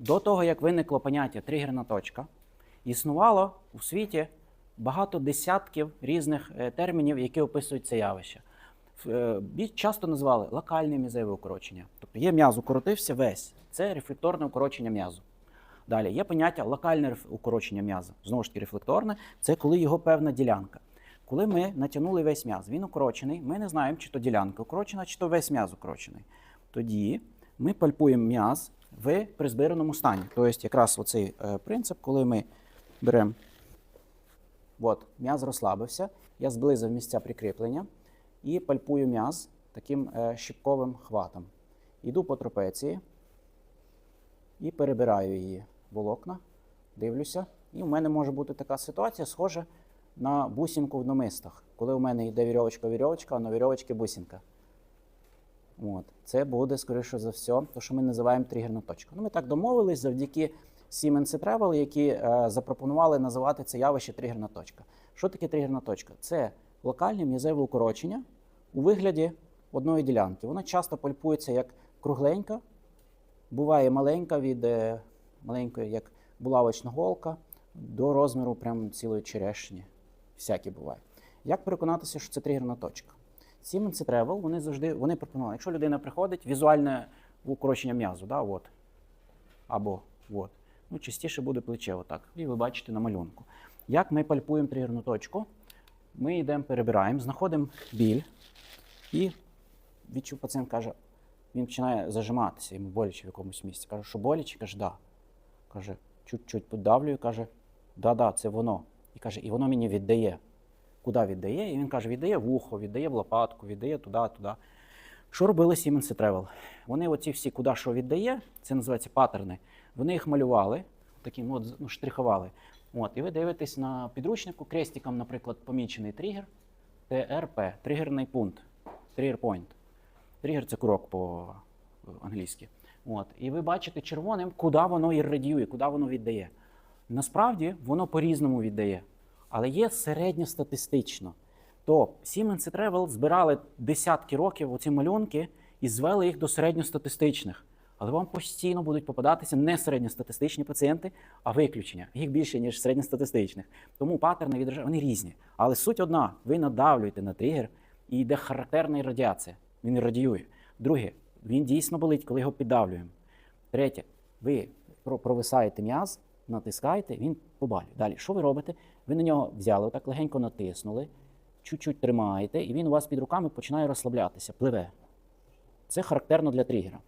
До того, як виникло поняття тригерна точка, існувало у світі багато десятків різних е, термінів, які описують це явище. Е, часто називали локальне м'язеве укорочення. Тобто є м'яз укоротився весь. Це рефлекторне укорочення м'язу. Далі є поняття локальне укорочення м'язу. Знову ж таки, рефлекторне це коли його певна ділянка. Коли ми натягнули весь м'яз, він укорочений, ми не знаємо, чи то ділянка укорочена, чи то весь м'яз укорочений. Тоді ми пальпуємо м'яз в призбираному стані. Тобто, якраз оцей е, принцип, коли ми беремо, от, м'яз розслабився, я зблизив місця прикріплення і пальпую м'яз таким е, щіпковим хватом. Йду по трапеції і перебираю її волокна, дивлюся. І в мене може бути така ситуація, схожа на бусинку в намистах, коли у мене йде вірьовочка-вірьовочка, а на вірьовочці бусинка. От. Це буде, скоріше за все, те, що ми називаємо тригерна точка. Ну, ми так домовились завдяки Siemens і Travel, які е, запропонували називати це явище тригерна точка. Що таке тригерна точка? Це локальне м'язеве укорочення у вигляді одної ділянки. Вона часто пальпується як кругленька, буває маленька від е, маленької, як булавочна голка, до розміру прям цілої черешні. Всякі буває. Як переконатися, що це тригерна точка? Siemens і Travel, вони завжди вони пропонували, якщо людина приходить, візуальне укорочення м'язу, да, от, або от, ну, частіше буде плече, отак. І ви бачите на малюнку. Як ми пальпуємо тригерну точку? Ми йдемо, перебираємо, знаходимо біль і відчув пацієнт каже, він починає зажиматися, йому боляче в якомусь місці. Каже, що боляче? Каже, да. Каже, чуть-чуть подавлюю, каже, да-да, це воно. І каже, і воно мені віддає. Куди віддає? І він каже, віддає в ухо, віддає в лопатку, віддає туди, туди. Що робили Siemens і Travel? Вони оці всі, куди що віддає, це називається паттерни. Вони їх малювали, таким от, ну, штрихували. От, і ви дивитесь на підручнику, крестиком, наприклад, помічений тригер, ТРП, тригерний пункт, тригер point. Тригер це крок по-англійськи. От, і ви бачите червоним, куди воно і радіює, куди воно віддає. Насправді воно по-різному віддає, але є середньостатистично. То Siemens і Travel збирали десятки років оці малюнки і звели їх до середньостатистичних. Але вам постійно будуть попадатися не середньостатистичні пацієнти, а виключення. Їх більше, ніж середньостатистичних. Тому паттерни відражають, вони різні. Але суть одна: ви надавлюєте на тригер і йде характерна радіація. Він радіює. Друге, він дійсно болить, коли його піддавлюємо. Третє, ви провисаєте м'яз, натискаєте, він побалює. Далі, що ви робите? Ви на нього взяли, так легенько натиснули, чуть-чуть тримаєте, і він у вас під руками починає розслаблятися, пливе. Це характерно для тригера.